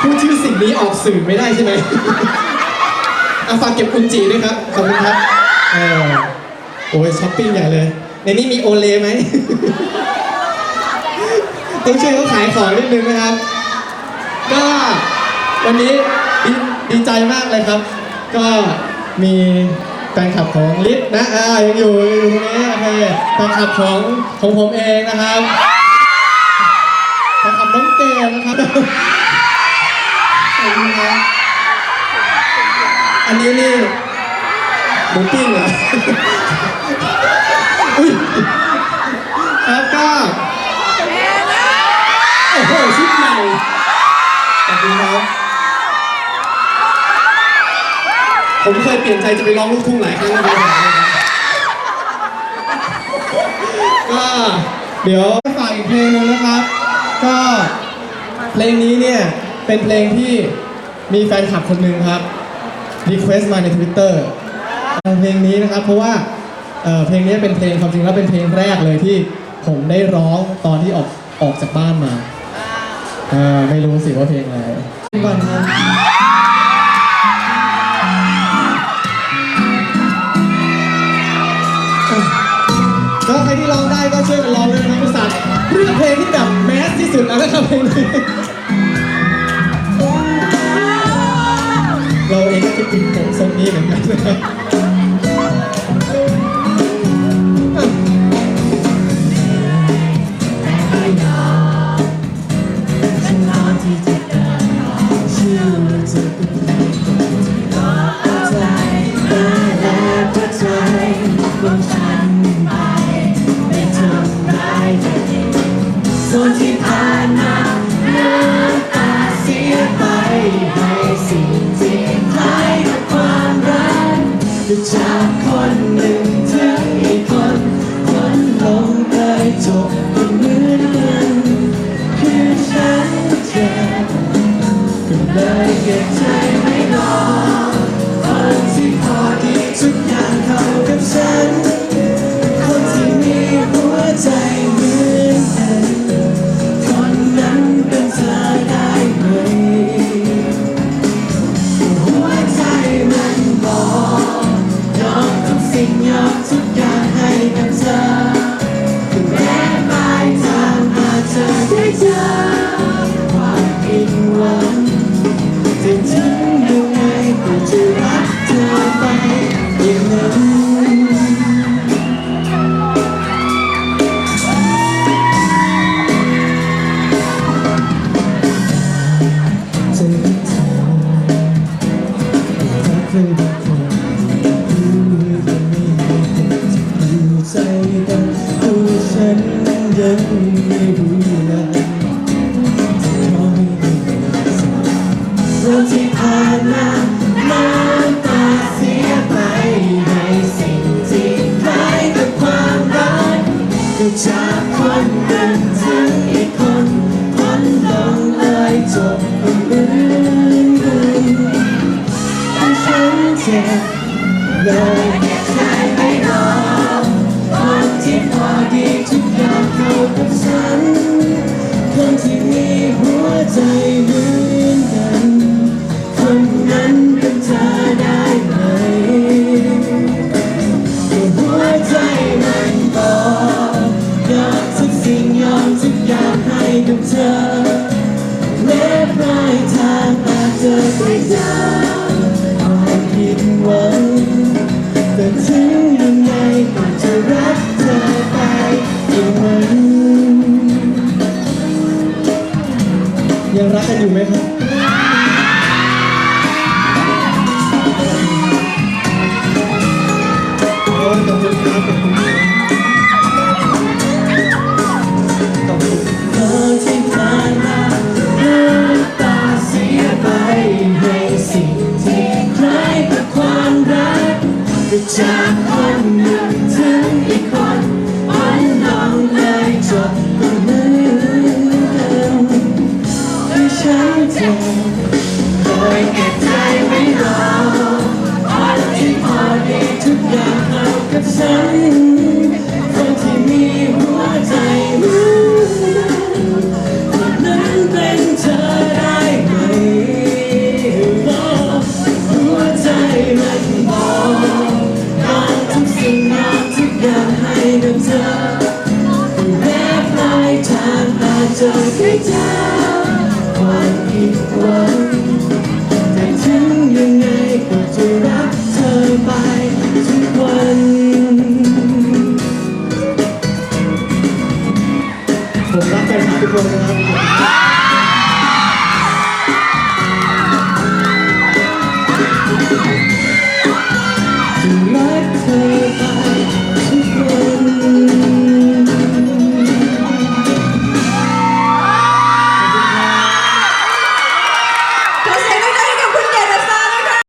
พูดชื่อสิ่งนี้ออกสื่อไม่ได้ใช่ไหมอาฝากเก็บคุณจีด้วยครับ ขอบคุณครับโอ้ยช้อปปิ้งใหญ่เลย ในนี้มีโอเลไหมต้องช่วยเขาขายของนิดนึงนะครับ ก็วันนี้ดีใจมากเลยครับ ก็มีแฟนคลับของลิศนะอ่ายังอยู่อยู่ตรงนี้โอเคแฟนคลับของของผมเองนะครับ น้องเกมนะครับขอบคุณครับอันนี้นี่หมูปิ้งเหรออุ้ยครับก็โอ้โหชุดใหญ่ขอบคุณครับผมเคยเปลี่ยนใจจะไปร้องลูกทุ่งหลายครั้งแล้วนะครับก็เดี๋ยวฝากอีกเพลงนึงนะครับ ก็เพลงนี้เนี่ยเป็นเพลงที่มีแฟนคลับคนหนึ่งครับรีเควสต์มาใน Twitter เพลงนี้นะครับเพราะว่าเอ่อเพลงนี้เป็นเพลงความจริงแล้วเป็นเพลงแรกเลยที่ผมได้ร้องตอนที่ออกออกจากบ้านมาอ่าไม่รู้สิว่าเพลงอะไรก่อนครับก็ใครที่ร้องได้ก็ช่วยกันร้องด้วยนะครับอุตว์เลือกเพลงที่ ดแล้วนะครับเพลงนี้เราเองก็คิดถึงผมทรงนี้เหมือนกันนะครับส่ จะจากคนหนึ่งถึงอี จ ใจากคนหนึ่งถึงอีกคนวันน้องเลยจบก็เหมือนเดิมที่ฉันเจ็บโยเก็บใจไว้รอวันที่พอดีทุกอย่างเรากับฉันายทางอาจะแค่เจอความผิดหวัง